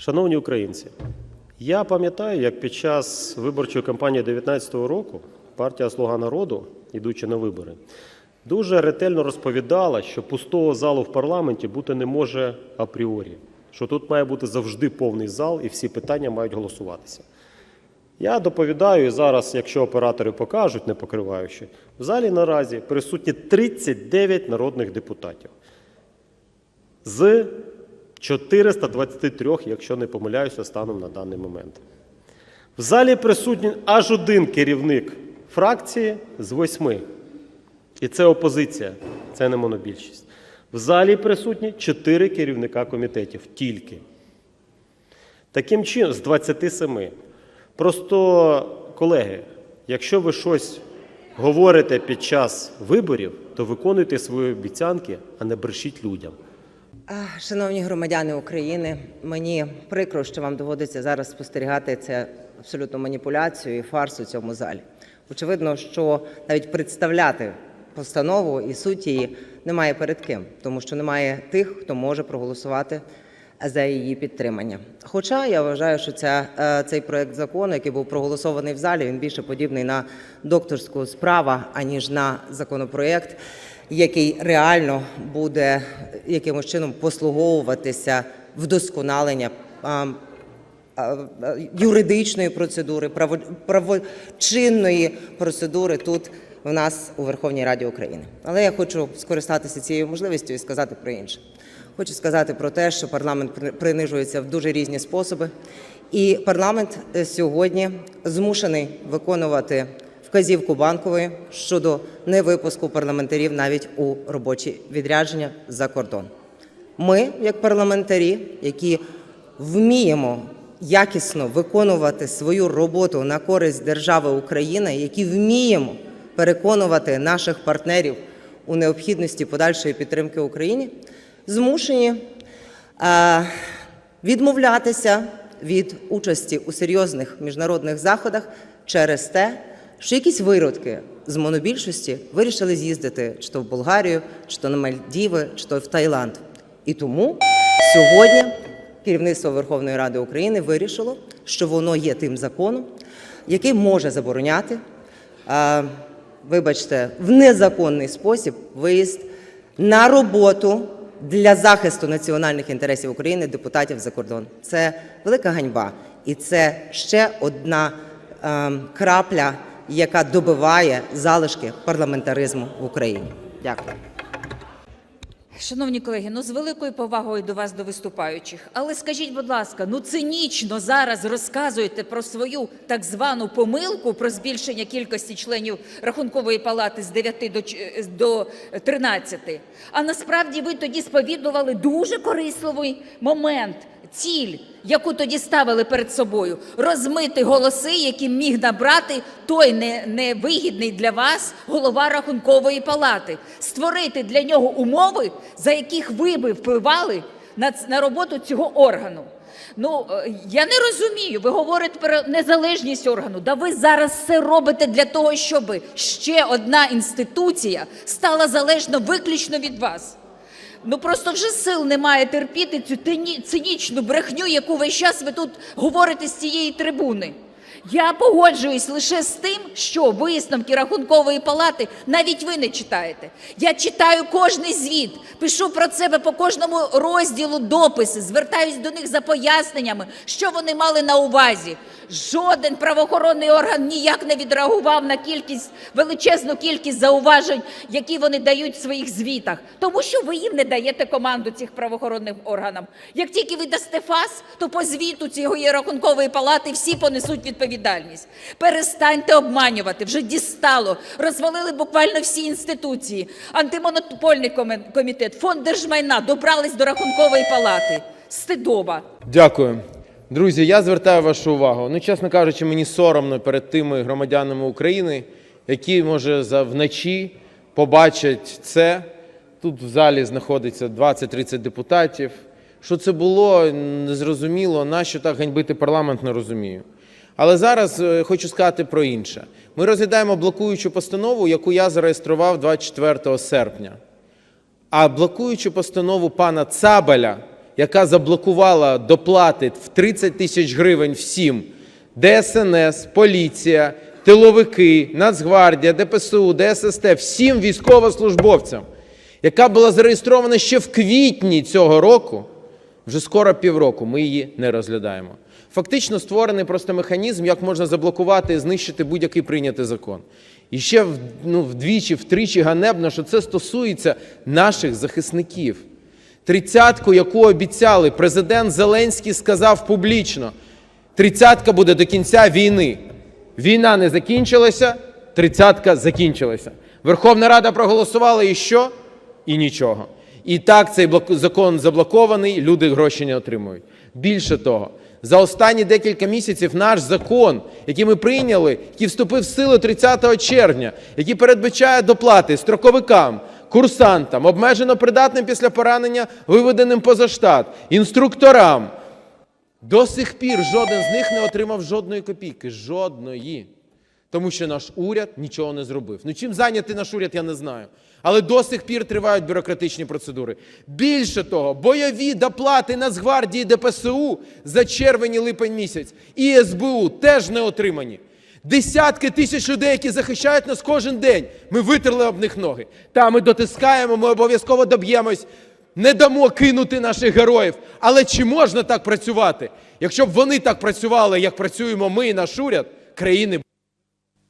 Шановні українці, я пам'ятаю, як під час виборчої кампанії 2019 року партія Слуга народу, ідучи на вибори, дуже ретельно розповідала, що пустого залу в парламенті бути не може апріорі, що тут має бути завжди повний зал і всі питання мають голосуватися. Я доповідаю і зараз, якщо оператори покажуть, не покриваючи, в залі наразі присутні 39 народних депутатів з 423, якщо не помиляюся, станом на даний момент. В залі присутній аж один керівник фракції з восьми. І це опозиція, це не монобільшість. В залі присутні чотири керівника комітетів тільки. Таким чином, з 27. Просто, колеги, якщо ви щось говорите під час виборів, то виконуйте свої обіцянки, а не брешіть людям. Шановні громадяни України, мені прикро, що вам доводиться зараз спостерігати це абсолютну маніпуляцію і фарс у цьому залі. Очевидно, що навіть представляти постанову і суть її немає перед ким, тому що немає тих, хто може проголосувати за її підтримання. Хоча я вважаю, що ця, е, цей проект закону, який був проголосований в залі, він більше подібний на докторську справу, аніж на законопроект, який реально буде якимось чином послуговуватися вдосконалення юридичної процедури, право, правочинної процедури тут в нас у Верховній Раді України. Але я хочу скористатися цією можливістю і сказати про інше. Хочу сказати про те, що парламент принижується в дуже різні способи, і парламент е, сьогодні змушений виконувати вказівку банкової щодо невипуску парламентарів навіть у робочі відрядження за кордон. Ми, як парламентарі, які вміємо якісно виконувати свою роботу на користь держави України, які вміємо переконувати наших партнерів у необхідності подальшої підтримки Україні, змушені е, відмовлятися від участі у серйозних міжнародних заходах через те, що якісь виродки з монобільшості вирішили з'їздити чи то в Болгарію, чи то на Мальдіви, чи то в Таїланд. І тому сьогодні керівництво Верховної Ради України вирішило, що воно є тим законом, який може забороняти, вибачте, в незаконний спосіб виїзд на роботу для захисту національних інтересів України депутатів за кордон. Це велика ганьба, і це ще одна ем, крапля, яка добиває залишки парламентаризму в Україні. Дякую. Шановні колеги, ну з великою повагою до вас, до виступаючих. Але скажіть, будь ласка, ну цинічно зараз розказуєте про свою так звану помилку про збільшення кількості членів рахункової палати з 9 до, ч- до 13. А насправді ви тоді сповідували дуже корисливий момент, ціль, яку тоді ставили перед собою, розмити голоси, які міг набрати той невигідний для вас голова рахункової палати, створити для нього умови, за яких ви би впливали на, роботу цього органу. Ну е, я не розумію. Ви говорите про незалежність органу. Да ви зараз все робите для того, щоб ще одна інституція стала залежна виключно від вас. Ну просто вже сил немає терпіти цю цинічну брехню, яку весь час ви тут говорите з цієї трибуни. Я погоджуюсь лише з тим, що висновки рахункової палати навіть ви не читаєте. Я читаю кожний звіт, пишу про себе по кожному розділу дописи, звертаюсь до них за поясненнями, що вони мали на увазі. Жоден правоохоронний орган ніяк не відреагував на кількість величезну кількість зауважень, які вони дають в своїх звітах, тому що ви їм не даєте команду цих правоохоронних органам. Як тільки ви дасте фас, то по звіту цієї рахункової палати всі понесуть відповідальність. Перестаньте обманювати, вже дістало. Розвалили буквально всі інституції. Антимонопольний комітет, фонд держмайна добрались до рахункової палати. Стидоба. Дякую. Друзі, я звертаю вашу увагу. Ну, чесно кажучи, мені соромно перед тими громадянами України, які, може, вночі побачать це. Тут в залі знаходиться 20-30 депутатів. Що це було, незрозуміло. Нащо так ганьбити парламент, не розумію. Але зараз е, хочу сказати про інше. Ми розглядаємо блокуючу постанову, яку я зареєстрував 24 серпня. А блокуючу постанову пана Цабаля, яка заблокувала доплати в 30 тисяч гривень всім ДСНС, поліція, тиловики, Нацгвардія, ДПСУ, ДССТ, всім військовослужбовцям, яка була зареєстрована ще в квітні цього року, вже скоро півроку ми її не розглядаємо. Фактично створений просто механізм, як можна заблокувати і знищити будь-який прийнятий закон. І ще ну, вдвічі, втричі ганебно, що це стосується наших захисників. Тридцятку, яку обіцяли, президент Зеленський сказав публічно: тридцятка буде до кінця війни. Війна не закінчилася, тридцятка закінчилася. Верховна Рада проголосувала і що? І нічого. І так цей закон заблокований, люди гроші не отримують. Більше того, за останні декілька місяців наш закон, який ми прийняли, який вступив в силу 30 червня, який передбачає доплати строковикам, курсантам, обмежено придатним після поранення, виведеним поза штат, інструкторам, до сих пір жоден з них не отримав жодної копійки. Жодної. Тому що наш уряд нічого не зробив. Ну чим зайнятий наш уряд, я не знаю. Але до сих пір тривають бюрократичні процедури. Більше того, бойові доплати Нацгвардії ДПСУ за червень і липень місяць і СБУ теж не отримані. Десятки тисяч людей, які захищають нас кожен день. Ми витерли об них ноги. Та ми дотискаємо, ми обов'язково доб'ємось. Не дамо кинути наших героїв. Але чи можна так працювати? Якщо б вони так працювали, як працюємо ми і наш уряд, країни